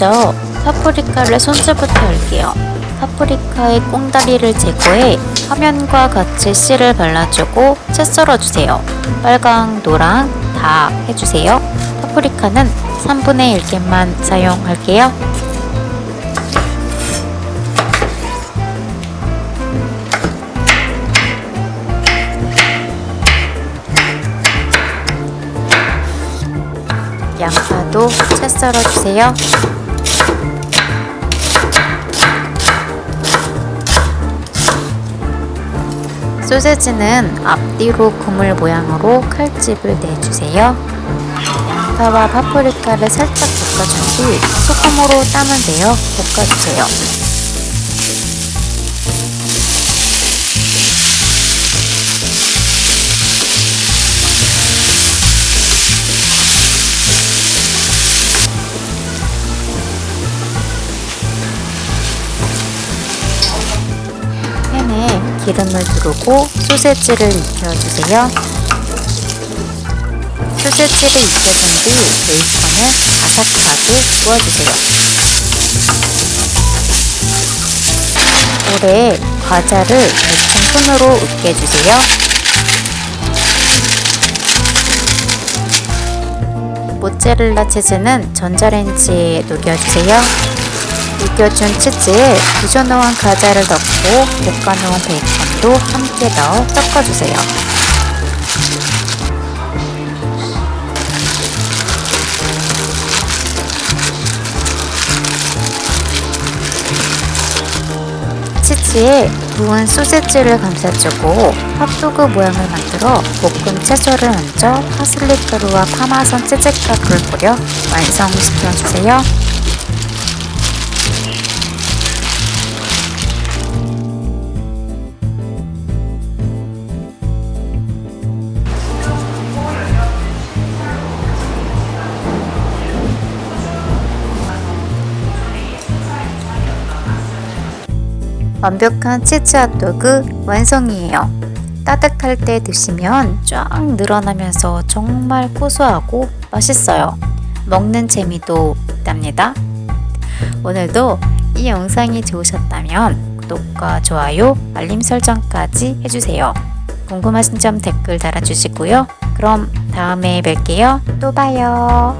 먼저 파프리카를 손질부터 할게요. 파프리카의 꽁다리를 제거해 화면과 같이 씨를 발라주고 채 썰어주세요. 빨강, 노랑 다 해주세요. 파프리카는 3분의 1개만 사용할게요. 양파도 채 썰어주세요. 소세지는 앞뒤로 그물 모양으로 칼집을 내주세요. 양파와 파프리카를 살짝 볶아준 뒤 소금으로 땀을 내어 볶아주세요. 기름을 두르고 소세지를 익혀주세요. 소세지를 익혀준 뒤 베이컨을 바삭하게 구워주세요. 물에 과자를 손으로 으깨주세요. 모짜렐라 치즈는 전자레인지에 녹여주세요. 익혀준 치즈에 부셔놓은 과자를 넣고 볶아놓은 베이컨도 함께 넣어 섞어주세요. 치즈에 구운 소세지를 감싸주고 핫도그 모양을 만들어 볶은 채소를 얹어 파슬리 가루와 파마산 치즈 가루를 뿌려 완성시켜주세요. 완벽한 치즈 핫도그 완성이에요. 따뜻할 때 드시면 쫙 늘어나면서 정말 고소하고 맛있어요. 먹는 재미도 있답니다. 오늘도 이 영상이 좋으셨다면 구독과 좋아요, 알림 설정까지 해주세요. 궁금하신 점 댓글 달아주시고요. 그럼 다음에 뵐게요. 또 봐요.